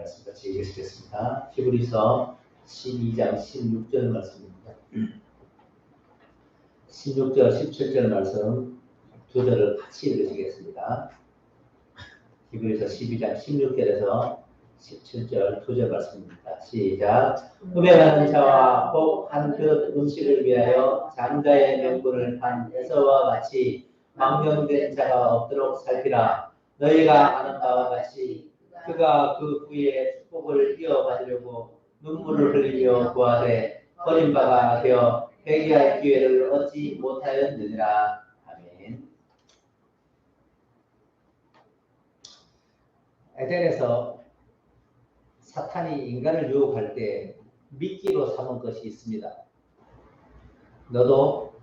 말씀 같이 읽으시겠습니다. 히브리서 12장 16절 말씀입니다. 16절, 17절 말씀 두 절을 같이 읽으시겠습니다. 히브리서 12장 16절에서 17절 두 절 말씀입니다. 시작. 음행하는 자와 복한 그릇 음식을 위하여 장자의 명분을 판 에서와 같이 망령된 자가 없도록 살피라. 너희가 아는 바와 같이 그가 그 후에 축복을 이어받으려고 눈물을 흘리며 구하되 버림바가 되어 회개할 기회를 얻지 못하였느니라. 아멘. 에덴에서 사탄이 인간을 유혹할 때 미끼로 삼은 것이 있습니다. 너도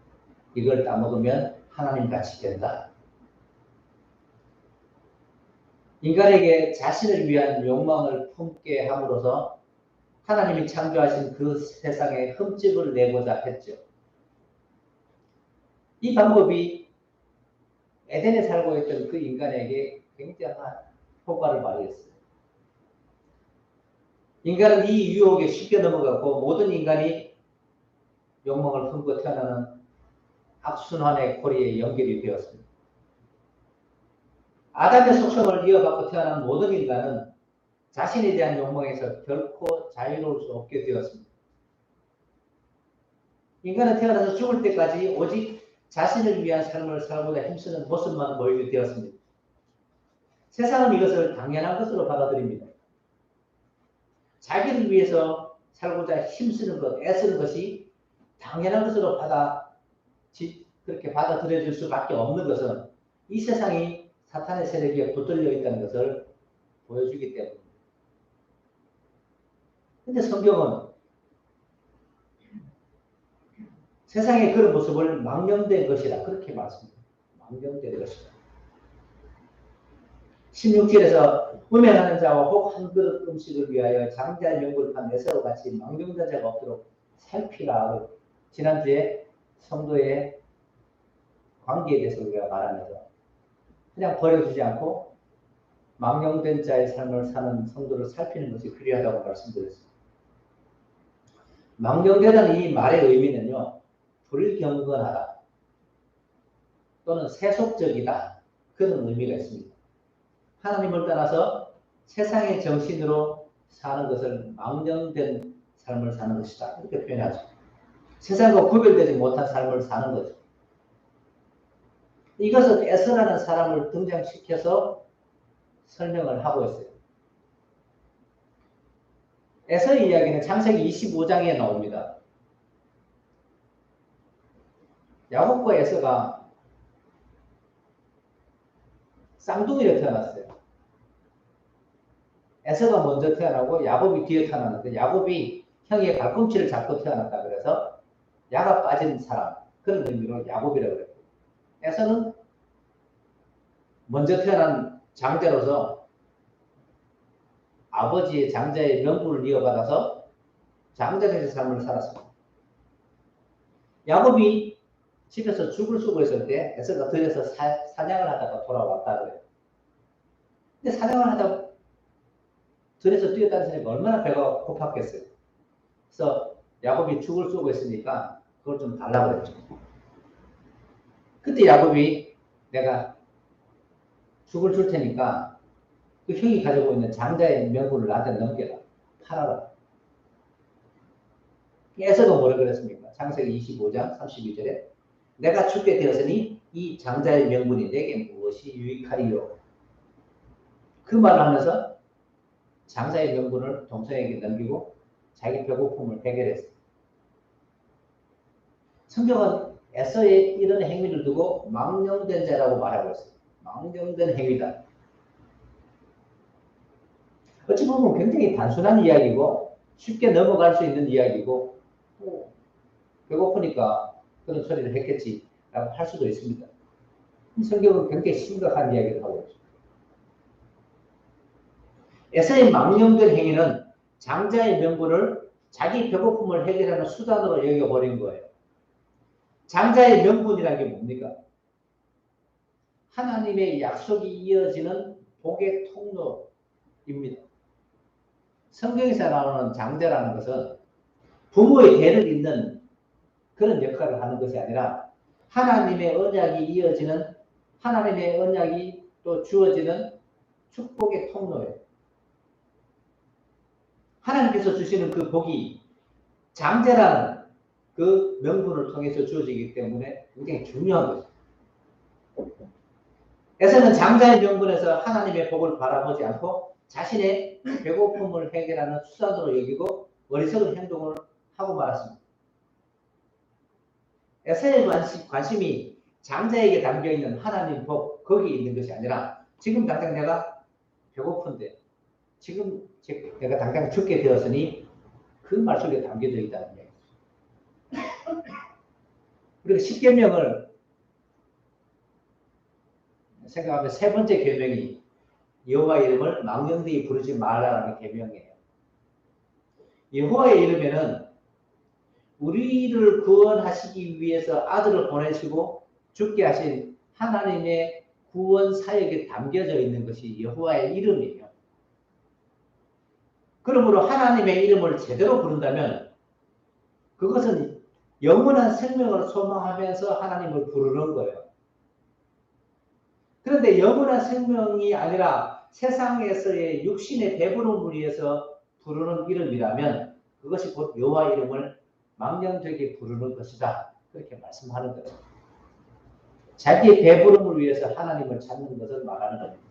이걸 따먹으면 하나님 같이 된다. 인간에게 자신을 위한 욕망을 품게 함으로써 하나님이 창조하신 그 세상에 흠집을 내고자 했죠. 이 방법이 에덴에 살고 있던 그 인간에게 굉장한 효과를 발휘했어요. 인간은 이 유혹에 쉽게 넘어갔고 모든 인간이 욕망을 품고 태어나는 악순환의 고리에 연결이 되었습니다. 아담의 속성을 이어받고 태어난 모든 인간은 자신에 대한 욕망에서 결코 자유로울 수 없게 되었습니다. 인간은 태어나서 죽을 때까지 오직 자신을 위한 삶을 살고자 힘쓰는 모습만 보이게 되었습니다. 세상은 이것을 당연한 것으로 받아들입니다. 자기를 위해서 살고자 힘쓰는 것, 애쓰는 것이 당연한 것으로 받아 그렇게 받아들여질 수밖에 없는 것은 이 세상이 사탄의 세력에 붙들려 있다는 것을 보여주기 때문입니다. 근데 성경은 세상의 그런 모습을 망령된 것이라 그렇게 말씀합니다. 망령된 것이다. 16절에서 음행하는 자와 혹 한 그릇 음식을 위하여 장자의 명분을 판 내세로 같이 망령된 자가 없도록 살피라. 지난주에 성도의 관계에 대해서 우리가 말하면서 그냥 버려두지 않고 망령된 자의 삶을 사는 성도를 살피는 것이 필요하다고 말씀드렸습니다. 망령되다는 이 말의 의미는요, 불경건하다 또는 세속적이다 그런 의미가 있습니다. 하나님을 떠나서 세상의 정신으로 사는 것을 망령된 삶을 사는 것이다 이렇게 표현하죠. 세상과 구별되지 못한 삶을 사는 거죠. 이것은 에서라는 사람을 등장시켜서 설명을 하고 있어요. 에서의 이야기는 창세기 25장에 나옵니다. 야곱과 에서가 쌍둥이로 태어났어요. 에서가 먼저 태어나고 야곱이 뒤에 태어났는데 야곱이 형의 발꿈치를 잡고 태어났다 그래서 야가 빠진 사람 그런 의미로 야곱이라고 그래요. 에서는 먼저 태어난 장자로서 아버지의 장자의 명분을 이어받아서 장자된 삶을 살았습니다. 야곱이 집에서 죽을 쓰고 있을 때 에서가 들여서 사, 사냥을 하다가 돌아왔다 그래요. 근데 사냥을 하다 들에서 사람이 얼마나 배가 고팠겠어요. 그래서 야곱이 죽을 쓰고 있으니까 그걸 좀 달라고 그랬죠. 그때 야곱이 내가 죽을 줄 테니까 그 형이 가지고 있는 장자의 명분을 나한테 넘겨라. 팔아라. 에서도 뭐라 그랬습니까? 창세기 25장 32절에 내가 죽게 되었으니 이 장자의 명분이 내게 무엇이 유익하리요? 그 말을 하면서 장자의 명분을 동생에게 넘기고 자기 배고픔을 해결했어요. 성경은 에서의 이런 행위를 두고 망령된 자라고 말하고 있어요. 망령된 행위다. 어찌 보면 굉장히 단순한 이야기고 쉽게 넘어갈 수 있는 이야기고 뭐 배고프니까 그런 소리를 했겠지 라고 할 수도 있습니다. 성경은 굉장히 심각한 이야기를 하고 있죠. 에서의 망령된 행위는 장자의 명분을 자기 배고픔을 해결하는 수단으로 여겨버린 거예요. 장자의 명분이라는 게 뭡니까? 하나님의 약속이 이어지는 복의 통로입니다. 성경에서 나오는 장자라는 것은 부모의 대를 잇는 그런 역할을 하는 것이 아니라 하나님의 언약이 이어지는 하나님의 언약이 또 주어지는 축복의 통로예요. 하나님께서 주시는 그 복이 장자라는 그 명분을 통해서 주어지기 때문에 굉장히 중요한 것이죠. 에서는 장자의 명분에서 하나님의 복을 바라보지 않고 자신의 배고픔을 해결하는 수단으로 여기고 어리석은 행동을 하고 말았습니다. 에서의 관심, 관심이 장자에게 담겨 있는 하나님 복 거기에 있는 것이 아니라 지금 당장 내가 배고픈데 지금 제- 내가 당장 죽게 되었으니 그 말 속에 담겨져 얘기죠. 우리가 십계명을 생각하면 세 번째 계명이 여호와 이름을 망령되이 부르지 말라라는 계명이에요. 여호와의 이름에는 우리를 구원하시기 위해서 아들을 보내시고 죽게 하신 하나님의 구원 사역에 담겨져 있는 것이 여호와의 이름이에요. 그러므로 하나님의 이름을 제대로 부른다면 그것은 영원한 생명을 소망하면서 하나님을 부르는 거예요. 그런데 영원한 생명이 아니라 세상에서의 육신의 배부름을 위해서 부르는 이름이라면 그것이 곧 여호와 이름을 망령되게 부르는 것이다. 그렇게 말씀하는 거죠. 자기의 배부름을 위해서 하나님을 찾는 것을 말하는 겁니다.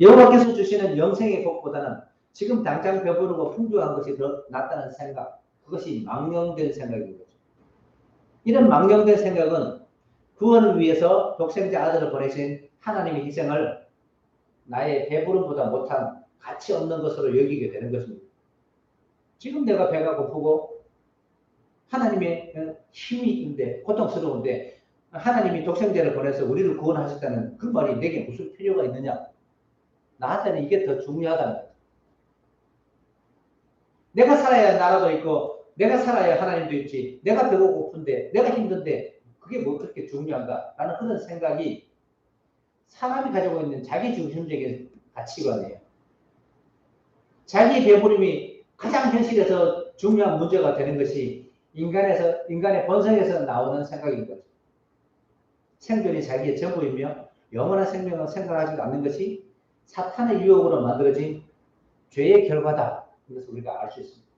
여호와께서 주시는 영생의 복보다는 지금 당장 배부르고 풍족한 것이 더 낫다는 생각, 그것이 망령된 생각인 거죠. 이런 망령된 생각은 구원을 위해서 독생자 아들을 보내신 하나님의 희생을 나의 배부름보다 못한 가치 없는 것으로 여기게 되는 것입니다. 지금 내가 배가 고프고 하나님의 힘이 있는데 고통스러운데 하나님이 독생자를 보내서 우리를 구원하셨다는 그 말이 내게 무슨 필요가 있느냐? 나한테는 이게 더 중요하다는 거죠. 내가 살아야 나라도 있고 내가 살아야 하나님도 있지. 내가 배고 고픈데 내가 힘든데 그게 뭐 그렇게 중요한가? 라는 그런 생각이 사람이 가지고 있는 자기 중심적인 가치관이에요. 자기 배부름이 가장 현실에서 중요한 문제가 되는 것이 인간에서 인간의 본성에서 나오는 생각인 거죠. 생존이 자기의 전부이며 영원한 생명을 생각하지 않는 것이 사탄의 유혹으로 만들어진 죄의 결과다. 이것을 우리가 알 수 있습니다.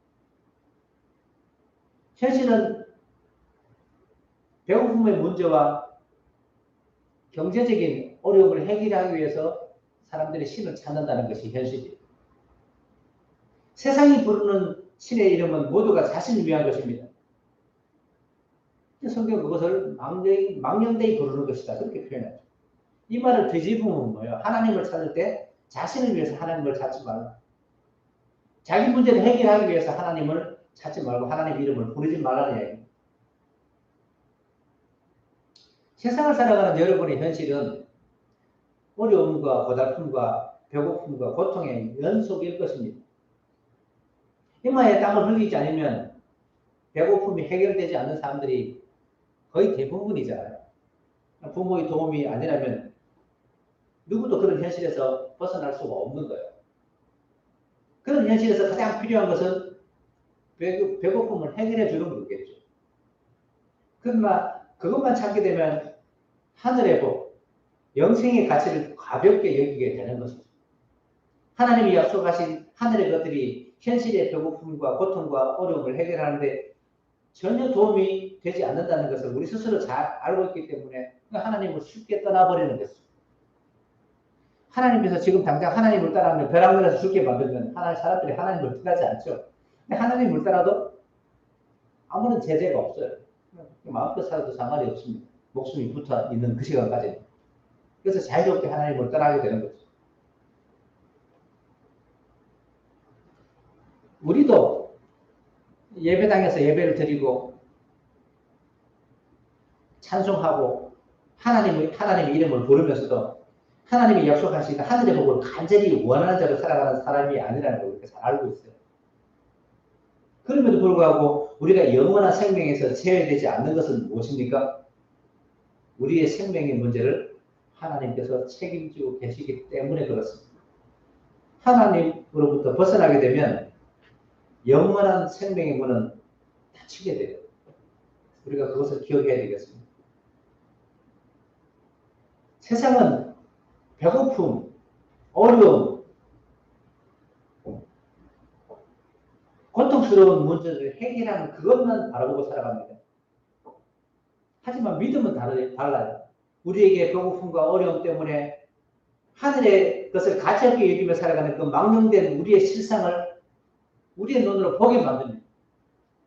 현실은 배고픔의 문제와 경제적인 어려움을 해결하기 위해서 사람들이 신을 찾는다는 것이 현실이에요. 세상이 부르는 신의 이름은 모두가 자신을 위한 것입니다. 성경 그것을 망령, 망령되이 부르는 것이다. 그렇게 표현하죠. 이 말을 뒤집으면 뭐예요? 하나님을 찾을 때 자신을 위해서 하나님을 찾지 말라. 자기 문제를 해결하기 위해서 하나님을 찾지 말고 하나님 이름을 부르지 말라는 얘기입니다. 세상을 살아가는 여러분의 현실은 어려움과 고달픔과 배고픔과 고통의 연속일 것입니다. 이마에 땀을 흘리지 않으면 배고픔이 해결되지 않는 사람들이 거의 대부분이잖아요. 부모의 도움이 아니라면 누구도 그런 현실에서 벗어날 수가 없는 거예요. 그런 현실에서 가장 필요한 것은 배- 배고픔을 해결해 주는 거겠죠. 그러나 그것만 찾게 되면 하늘의 복, 영생의 가치를 가볍게 여기게 되는 것이죠. 하나님이 약속하신 하늘의 것들이 현실의 배고픔과 고통과 어려움을 해결하는데 전혀 도움이 되지 않는다는 것을 우리 스스로 잘 알고 있기 때문에 하나님을 쉽게 떠나버리는 것입니다. 하나님께서 지금 당장 하나님을 따라하면 벼랑면에서 죽게 만들면 하나님 사람들이 하나님을 떠나지 않죠. 근데 하나님을 따라도 아무런 제재가 없어요. 마음껏 살아도 상관이 없습니다. 목숨이 붙어 있는 그 시간까지. 그래서 자유롭게 하나님을 떠나게 되는 거죠. 우리도 예배당에서 예배를 드리고 찬송하고 하나님의 하나님의 이름을 부르면서도 하나님이 약속하신 하늘의 복을 간절히 원하는 자로 살아가는 사람이 아니라는 걸 우리가 잘 알고 있어요. 그럼에도 불구하고 우리가 영원한 생명에서 제외되지 않는 것은 무엇입니까? 우리의 생명의 문제를 하나님께서 책임지고 계시기 때문에 그렇습니다. 하나님으로부터 벗어나게 되면 영원한 생명의 문은 닫히게 돼요. 우리가 그것을 기억해야 되겠습니다. 세상은 배고픔, 어려움, 고통스러운 문제를 해결하는 그것만 바라보고 살아갑니다. 하지만 믿음은 달라요. 우리에게 배고픔과 어려움 때문에 하늘의 것을 가치없게 여기며 살아가는 그 망령된 우리의 실상을 우리의 눈으로 보게 만듭니다.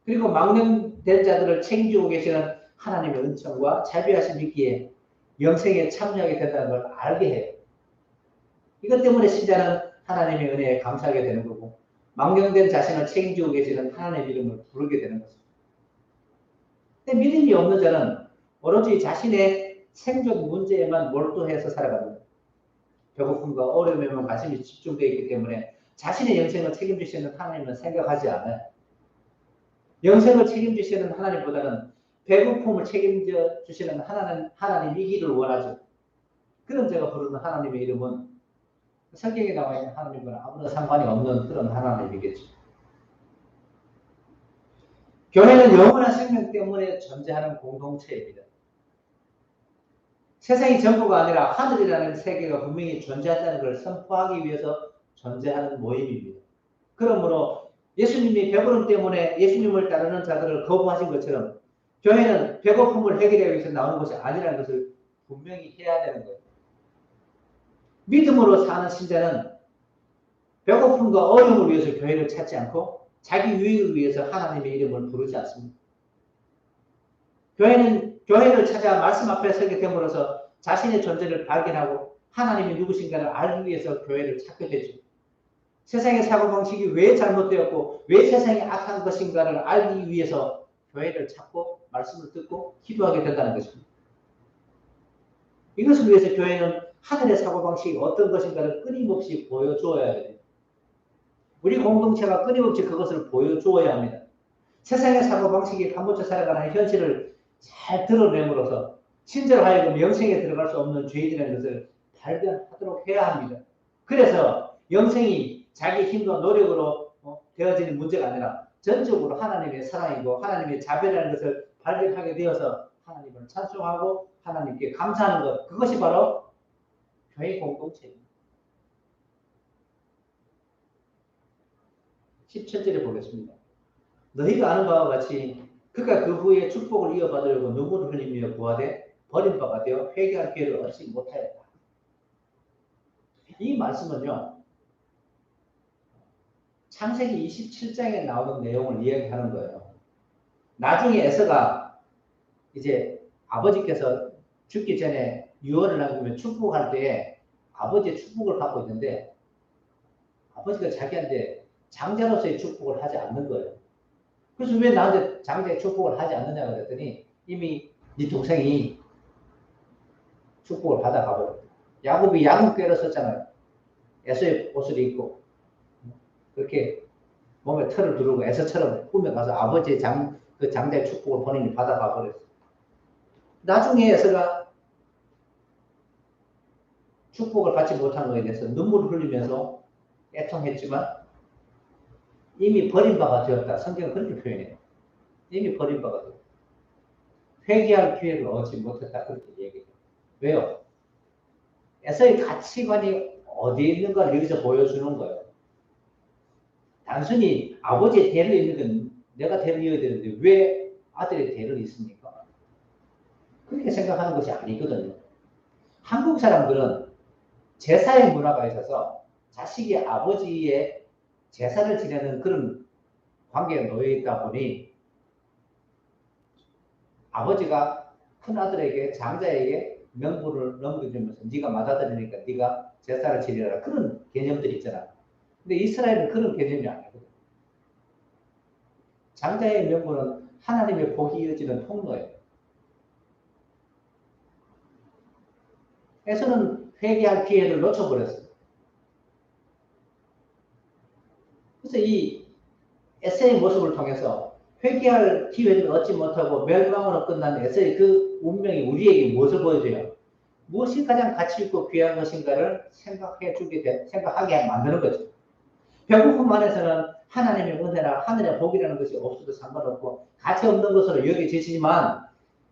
그리고 망령된 자들을 책임지고 계시는 하나님의 은총과 자비하심 있기에 영생에 참여하게 된다는 걸 알게 해요. 이것 때문에 신자는 하나님의 은혜에 감사하게 되는 거고 망령된 자신을 책임지고 계시는 하나님의 이름을 부르게 되는 것입니다. 근데 믿음이 없는 자는 오로지 자신의 생존 문제에만 몰두해서 살아갑니다. 배고픔과 어려움에만 관심이 집중되어 있기 때문에 자신의 영생을 책임지시는 하나님은 생각하지 않아요. 영생을 책임지시는 하나님보다는 배고픔을 책임져 주시는 하나님, 하나님 이기를 원하죠. 그런 제가 부르는 하나님의 이름은 성경에 나와 있는 하나님과는 아무런 상관이 없는 그런 하나님이겠죠. 교회는 영원한 생명 때문에 존재하는 공동체입니다. 세상이 전부가 아니라 하늘이라는 세계가 분명히 존재한다는 걸 선포하기 위해서 존재하는 모임입니다. 그러므로 예수님이 배부름 때문에 예수님을 따르는 자들을 거부하신 것처럼 교회는 배고픔을 해결하기 위해서 나오는 것이 아니라는 것을 분명히 해야 되는 거예요. 믿음으로 사는 신자는 배고픔과 어려움을 위해서 교회를 찾지 않고 자기 유익을 위해서 하나님의 이름을 부르지 않습니다. 교회는 교회를 찾아 말씀 앞에 서게 됨으로써 자신의 존재를 발견하고 하나님이 누구신가를 알기 위해서 교회를 찾게 되죠. 세상의 사고방식이 왜 잘못되었고 왜 세상이 악한 것인가를 알기 위해서 교회를 찾고 말씀을 듣고 기도하게 된다는 것입니다. 이것을 위해서 교회는 하늘의 사고방식이 어떤 것인가를 끊임없이 보여주어야 됩니다. 우리 공동체가 끊임없이 그것을 보여주어야 합니다. 세상의 사고방식이 파묻혀 살아가는 현실을 잘 드러내므로써 친절하여금 영생에 들어갈 수 없는 죄인이라는 것을 발견하도록 해야 합니다. 그래서 영생이 자기 힘과 노력으로 어, 되어지는 문제가 아니라 전적으로 하나님의 사랑이고 하나님의 자비라는 것을 발견하게 되어서 하나님을 찬송하고 하나님께 감사하는 것 그것이 바로 교회 공동체입니다. 17절에 보겠습니다. 너희가 아는 바와 같이 그가 그 후에 축복을 이어받으려고 눈물을 흘리며 구하되 버린 바가 되어 회개할 기회를 얻지 못하였다. 이 말씀은요. 창세기 27장에 나오는 내용을 이야기하는 거예요. 나중에 에서가 이제 아버지께서 죽기 전에 유언을 남기면 축복할 때 아버지의 축복을 받고 있는데 아버지가 자기한테 장자로서의 축복을 하지 않는 거예요. 그래서 왜 나한테 장자의 축복을 하지 않느냐 그랬더니 이미 네 동생이 축복을 받아가 버렸 야곱이 야곱 꾀를 썼잖아요. 에서의 옷을 입고 그렇게 몸에 털을 두르고 에서처럼 꾸며가서 아버지의 장, 그 장자의 축복을 본인이 받아가 버렸어. 나중에 에서가 축복을 받지 못한 것에 대해서 눈물을 흘리면서 애통했지만 이미 버린 바가 되었다. 성경은 그렇게 표현해요. 이미 버린 바가 되었다. 회개할 기회를 얻지 못했다. 그렇게 얘기해요. 왜요? 에서의 가치관이 어디에 있는가를 여기서 보여주는 거예요. 단순히 아버지의 대를 있는 건 내가 대를 이어야 되는데 왜 아들의 대를 있습니까? 그렇게 생각하는 것이 아니거든요. 한국 사람들은 제사의 문화가 있어서 자식이 아버지의 제사를 지내는 그런 관계에 놓여 있다 보니 아버지가 큰 아들에게 장자에게 명분을 넘겨주면서 네가 맞아들이니까 네가 제사를 지내라 그런 개념들이 있잖아. 근데 이스라엘은 그런 개념이 아니거든. 장자의 명분은 하나님의 복이 이어지는 통로예요. 에서는 회개할 기회를 놓쳐버렸어요. 그래서 이 에세의 모습을 통해서 회개할 기회를 얻지 못하고 멸망으로 끝난 에세의 그 운명이 우리에게 무엇을 보여줘요? 무엇이 가장 가치 있고 귀한 것인가를 생각해 주게 돼, 생각하게 만드는 거죠. 배고픔 안에서는 하나님의 은혜나 하늘의 복이라는 것이 없어도 상관없고 가치 없는 것으로 여겨지지만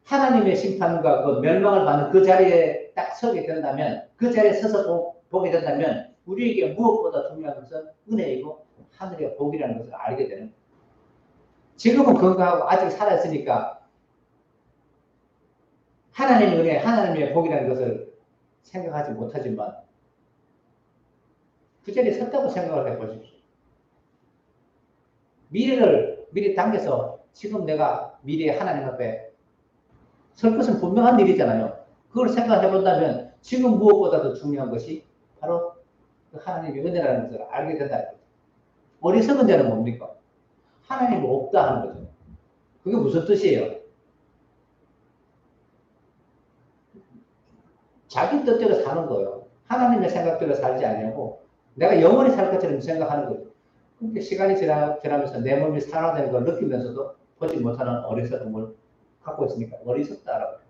하나님의 심판과 그 멸망을 받는 그 자리에 딱 서게 된다면 그 자리에 서서 보, 보게 된다면 우리에게 무엇보다 중요한 것은 은혜이고 하늘의 복이라는 것을 알게 되는. 지금은 건강하고 아직 살아있으니까 하나님의 은혜, 하나님의 복이라는 것을 생각하지 못하지만 그 자리에 섰다고 생각을 해보십시오. 미래를 미리 당겨서 지금 내가 미래의 하나님 앞에 설 것은 분명한 일이잖아요. 그걸 생각해 본다면 지금 무엇보다도 중요한 것이 바로 그 하나님의 은혜라는 것을 알게 거죠. 어리석은 자는 뭡니까? 하나님이 없다 하는 거죠. 그게 무슨 뜻이에요? 자기 뜻대로 사는 거예요. 하나님의 생각대로 살지 않냐고 내가 영원히 살 것처럼 생각하는 거죠. 근데 시간이 지나, 지나면서 내 몸이 산화되는 걸 느끼면서도 보지 못하는 어리석음을 갖고 있으니까 어리석다라고.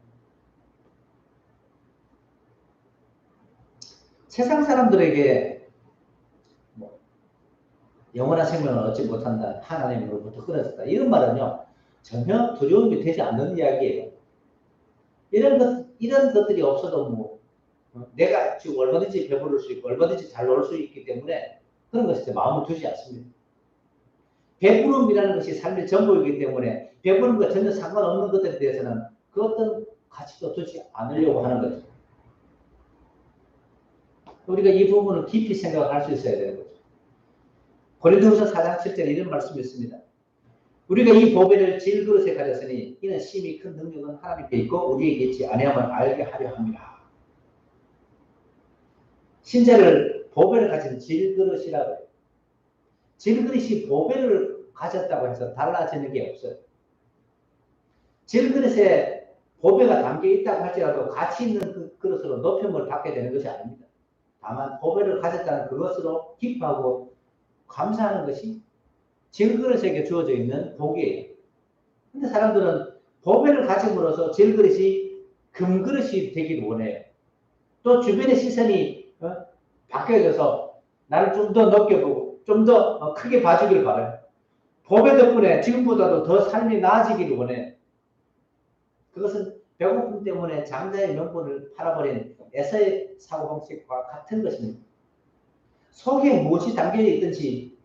세상 사람들에게 뭐 영원한 생명을 얻지 못한다. 하나님으로부터 끊어졌다. 이런 말은요. 전혀 두려움이 되지 않는 이야기예요. 이런 것, 이런 것들이 없어도 뭐, 어, 내가 지금 얼마든지 배부를 수 있고, 얼마든지 잘 놀 수 있기 때문에 그런 것에 마음을 두지 않습니다. 배부름이라는 것이 삶의 전부이기 때문에 배부름과 전혀 상관없는 것들에 대해서는 그 어떤 가치도 두지 않으려고 하는 거죠. 우리가 이 부분을 깊이 생각할 수 있어야 되는 거죠. 고린도후서 4장 7절에 이런 말씀이 있습니다. 우리가 이 보배를 질그릇에 가졌으니 이는 심히 큰 능력은 하나님께 있고 우리에게 있지 아니하면 알게 하려 합니다. 신자를 보배를 가진 질그릇이라고 해요. 질그릇이 보배를 가졌다고 해서 달라지는 게 없어요. 질그릇에 보배가 담겨 있다고 할지라도 가치 있는 그 그릇으로 높임을 받게 되는 것이 아닙니다. 다만 보배를 가졌다는 그것으로 기뻐하고 감사하는 것이 질그릇에게 주어져 있는 복이에요. 근데 사람들은 보배를 가짐으로써 질그릇이 금그릇이 되기를 원해요. 또 주변의 시선이 어? 바뀌어져서 나를 좀 더 높게 보고 좀더 어, 크게 봐주기를 바라요. 보배 덕분에 지금보다도 더 삶이 나아지기를 원해. 그것은 배고픔 때문에 장자의 명분을 팔아버린 에서의 사고방식과 같은 것입니다. 속에 무엇이 담겨 있든지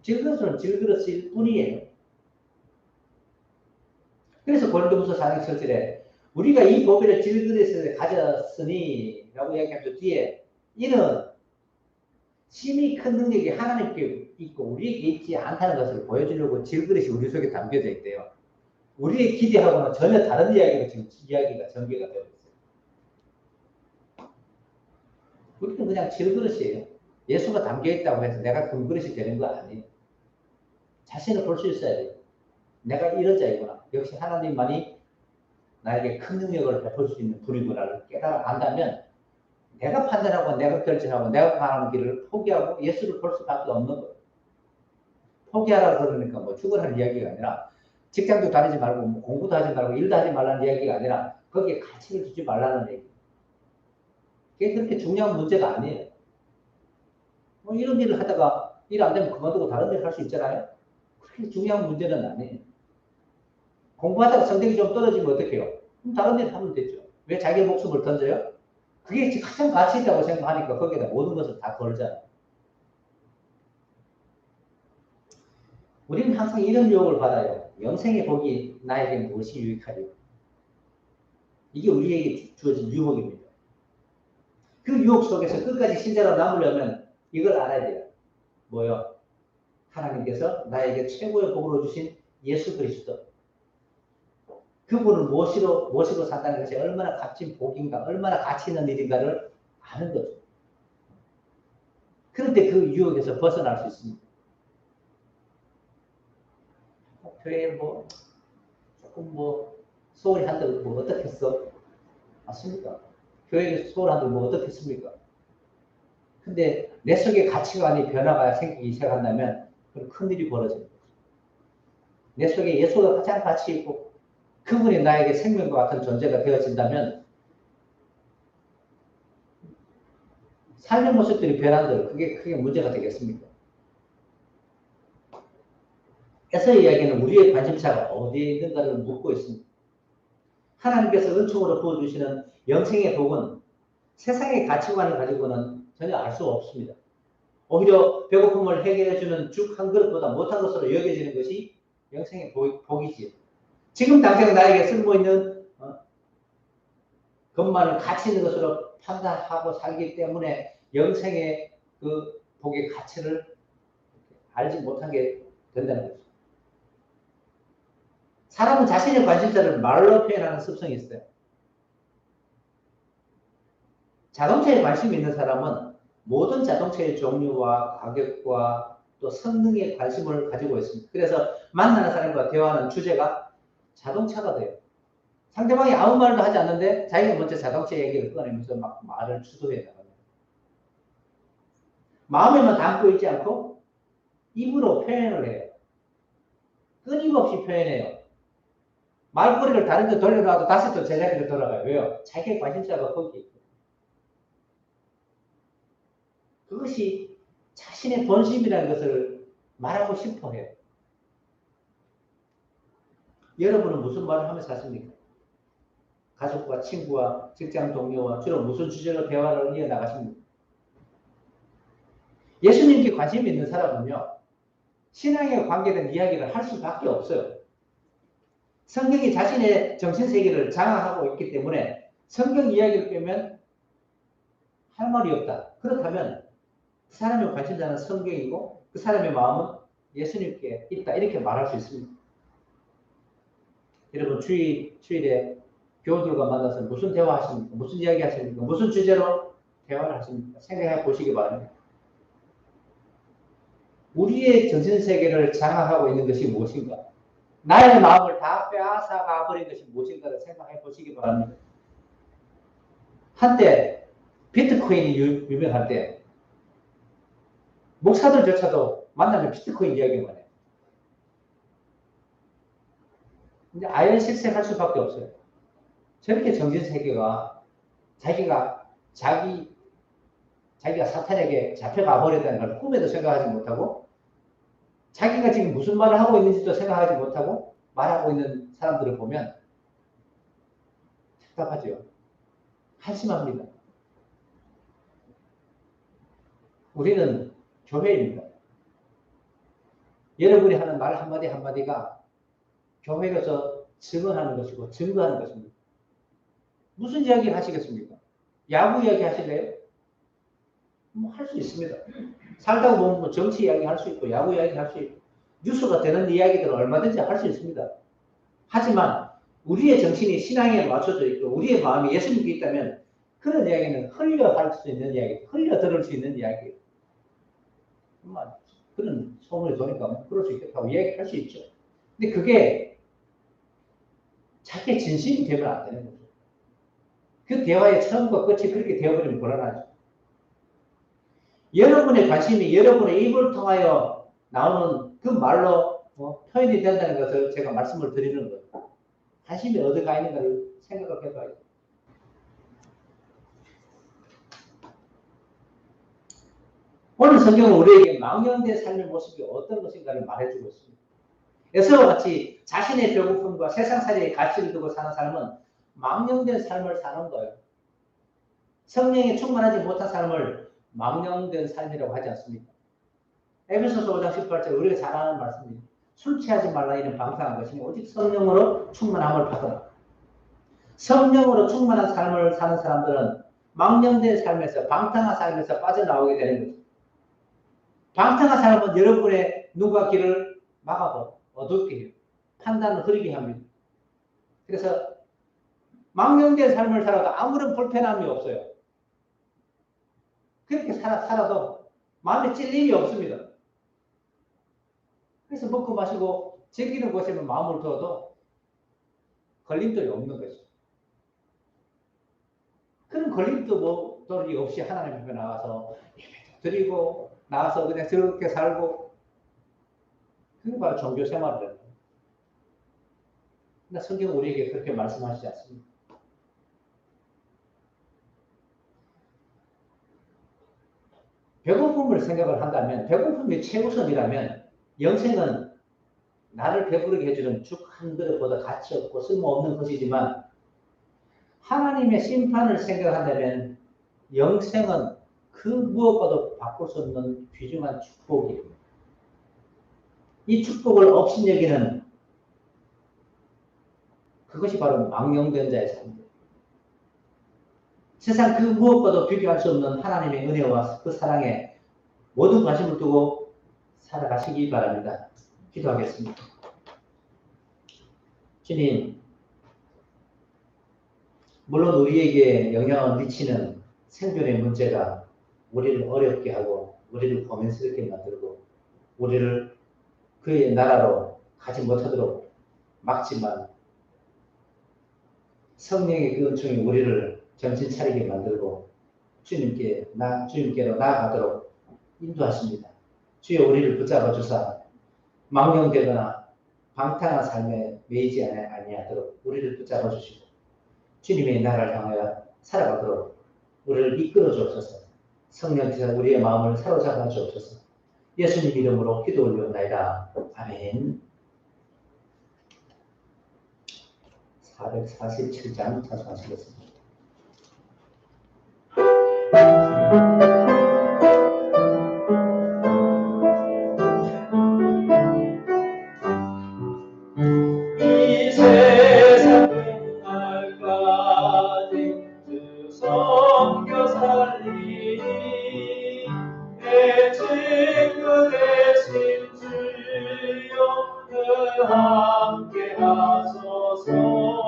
질그릇은 질그릇일 뿐이에요. 그래서 고린도후서 4장 7절에 우리가 이 보배를 질그릇에 가졌으니 라고 이야기하면서 뒤에 이는 심히 큰 능력이 하나님께 있고 우리에게 있지 않다는 것을 보여주려고 질그릇이 우리 속에 담겨져 있대요. 우리의 기대하고는 전혀 다른 이야기가 지금 이야기가 전개가 되고 있어요. 우리는 그냥 질그릇이에요. 예수가 담겨 있다고 해서 내가 금그릇이 되는 거 아니에요. 자신을 볼 수 있어야 돼요. 내가 이런 자이구나. 역시 하나님만이 나에게 큰 능력을 베풀 수 있는 분이구나를 깨달아 안다면 내가 판단하고 내가 결정하고 내가 가는 길을 포기하고 예수를 볼 수밖에 없는 거예요. 포기하라 그러니까 뭐 죽으라는 이야기가 아니라 직장도 다니지 말고 뭐 공부도 하지 말고 일도 하지 말라는 이야기가 아니라 거기에 가치를 주지 말라는 얘기. 그게 그렇게 중요한 문제가 아니에요. 뭐 이런 일을 하다가 일 안 되면 그만두고 다른 일 할 수 있잖아요. 그렇게 중요한 문제는 아니에요. 공부하다가 성적이 좀 떨어지면 어떡해요? 그럼 다른 일 하면 되죠. 왜 자기 목숨을 던져요? 그게 가장 가치 있다고 생각하니까 거기에다 모든 것을 다 걸잖아. 우리는 항상 이런 유혹을 받아요. 영생의 복이 나에게 무엇이 유익하리요? 이게 우리에게 주어진 유혹입니다. 그 유혹 속에서 끝까지 신자로 남으려면 이걸 알아야 돼요. 뭐요? 하나님께서 나에게 최고의 복으로 주신 예수 그리스도. 그분을 무엇으로, 무엇으로 산다는 것이 얼마나 값진 복인가, 얼마나 가치 있는 일인가를 아는 거죠. 그런데 그 유혹에서 벗어날 수 있습니다. 교회에 뭐, 조금 뭐, 소홀히 한다고 뭐 어떻겠어? 맞습니까? 교회에 소홀히 한다고 뭐 어떻겠습니까? 근데 내 속에 가치관이 변화가 생기기 시작한다면 그런 큰 일이 벌어집니다. 내 속에 예수가 가장 가치 있고 그분이 나에게 생명과 같은 존재가 되어진다면 삶의 모습들이 변한들 그게 크게 문제가 되겠습니까? 에서 이야기는 우리의 관심사가 어디에 있는가를 묻고 있습니다. 하나님께서 은총으로 부어주시는 영생의 복은 세상의 가치관을 가지고는 전혀 알 수 없습니다. 오히려 배고픔을 해결해주는 죽 한 그릇보다 못한 것으로 여겨지는 것이 영생의 복, 이지 지금 당장 나에게 쓸모있는 어? 것만을 가치 있는 것으로 판단하고 살기 때문에 영생의 그 복의 가치를 알지 못한 게 된다는 거죠. 사람은 자신의 관심사를 말로 표현하는 습성이 있어요. 자동차에 관심이 있는 사람은 모든 자동차의 종류와 가격과 또 성능에 관심을 가지고 있습니다. 그래서 만나는 사람과 대화하는 주제가 자동차가 돼요. 상대방이 아무 말도 하지 않는데 자기가 먼저 자동차 얘기를 꺼내면서 막 말을 주도해 나갑니다. 마음에만 담고 있지 않고 입으로 표현을 해요. 끊임없이 표현해요. 말꼬리를 다른 데 돌려놔도 다시 또 제자리로 돌아가요. 왜요? 자기의 관심사가 거기 있고. 그것이 자신의 본심이라는 것을 말하고 싶어 해요. 여러분은 무슨 말을 하면서 사십니까? 가족과 친구와 직장 동료와 주로 무슨 주제로 대화를 이어나가십니까? 예수님께 관심이 있는 사람은요, 신앙에 관계된 이야기를 할 수밖에 없어요. 성경이 자신의 정신세계를 장악하고 있기 때문에 성경 이야기를 빼면 할 말이 없다. 그렇다면 그 사람의 관심사는 성경이고 그 사람의 마음은 예수님께 있다. 이렇게 말할 수 있습니다. 여러분 주일, 주일에 교우들과 만나서 무슨 대화 하십니까? 무슨 이야기 하십니까? 무슨 주제로 대화를 하십니까? 생각해 보시기 바랍니다. 우리의 정신세계를 장악하고 있는 것이 무엇인가? 나의 마음을 다 빼앗아가 버린 것이 무엇인가를 생각해 보시기 바랍니다. 한때 비트코인이 유, 유명할 때 목사들조차도 만나면 비트코인 이야기만 해요. 이제 아연 실생할 수밖에 없어요. 저렇게 정신세계가 자기가 자기 자기가 사탄에게 잡혀가 버렸다는 걸 꿈에도 생각하지 못하고 자기가 지금 무슨 말을 하고 있는지도 생각하지 못하고 말하고 있는 사람들을 보면 답답하죠. 한심합니다. 우리는 교회입니다. 여러분이 하는 말 한마디 한마디가 교회에서 증언하는 것이고 증거하는 것입니다. 무슨 이야기 하시겠습니까? 야구 이야기 하실래요? 뭐 할 수 있습니다. 살다 보면 뭐 정치 이야기 할 수 있고 야구 이야기 할 수 있고 뉴스가 되는 이야기들은 얼마든지 할 수 있습니다. 하지만 우리의 정신이 신앙에 맞춰져 있고 우리의 마음이 예수님께 있다면 그런 이야기는 흘려 할 수 있는 이야기, 흘려 들을 수 있는 이야기. 그런 소문이 도니까 뭐 그럴 수 있겠다고 이야기할 수 있죠. 근데 그게 자기 진심이 되면 안 되는 거죠. 그 대화의 처음과 끝이 그렇게 되어버리면 곤란하죠. 여러분의 관심이 여러분의 입을 통하여 나오는 그 말로 어, 표현이 된다는 것을 제가 말씀을 드리는 거예요. 관심이 어디 가 있는가를 생각을 해봐야 돼요. 오늘 성경은 우리에게 망연된 삶의 모습이 어떤 것인가를 말해주고 있습니다. 에서와 같이 자신의 배고픔과 세상살이의 가치를 두고 사는 삶은 망령된 삶을 사는 거예요. 성령에 충만하지 못한 삶을 망령된 삶이라고 하지 않습니까? 에베소서 5장 18절 우리가 잘 아는 말씀입니다. 술 취하지 말라 이는 방탕한 것이니 오직 성령으로 충만함을 받으라. 성령으로 충만한 삶을 사는 사람들은 망령된 삶에서 방탕한 삶에서 빠져나오게 되는 거죠. 방탕한 삶은 여러분의 눈과 귀를 막아버 어둡게 해요. 판단을 흐리게 합니다. 그래서 망령된 삶을 살아도 아무런 불편함이 없어요. 그렇게 살아, 살아도 마음에 찔림이 없습니다. 그래서 먹고 마시고 즐기는 곳에만 마음을 두어도 걸림돌이 없는 것이죠. 그런 걸림돌이 없이 하나님 앞에 나와서 예배도 드리고 나와서 그냥 즐겁게 살고 그게 바로 종교 생활이라는 거예요. 근데 성경 우리에게 그렇게 말씀하시지 않습니다. 배고픔을 생각을 한다면 배고픔이 최우선이라면 영생은 나를 배부르게 해주는 죽 한 그릇보다 가치 없고 쓸모없는 것이지만 하나님의 심판을 생각한다면 영생은 그 무엇과도 바꿀 수 없는 귀중한 축복입니다. 이 축복을 업신여기는 그것이 바로 망령된 자의 삶입니다. 세상 그 무엇과도 비교할 수 없는 하나님의 은혜와 그 사랑에 모든 관심을 두고 살아가시기 바랍니다. 기도하겠습니다. 주님, 물론 우리에게 영향을 미치는 생존의 문제가 우리를 어렵게 하고 우리를 고민스럽게 만들고 우리를 그의 나라로 가지 못하도록 막지만 성령의 그 은총이 우리를 정신 차리게 만들고 주님께 나 주님께로 나아가도록 인도하십니다. 주여 우리를 붙잡아 주사 망령되거나 방탕한 삶에 매이지 아니하도록 우리를 붙잡아 주시고 주님의 나라를 향하여 살아가도록 우리를 이끌어 주옵소서. 성령께서 우리의 마음을 사로잡아 주옵소서. 예수님 이름으로 기도 올려옵나이다. 아멘. 447장 찬송하시겠습니다. 주여 늘 함께 하소서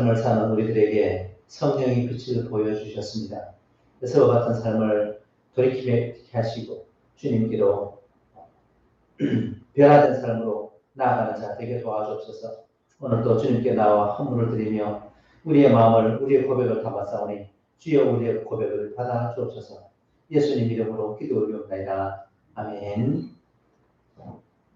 삶을 사는 우리들에게 성령의 빛을 보여주셨습니다. 그래서 같은 삶을 돌이키게 하시고 주님께로 변화된 삶으로 나아가는 자 되게 도와주옵소서. 오늘도 주님께 나와 헌물을 드리며 우리의 마음을 우리의 고백을 담아싸우니 주여 우리의 고백을 받아 주옵소서. 예수님 이름으로 기도 올리옵나이다. 아멘.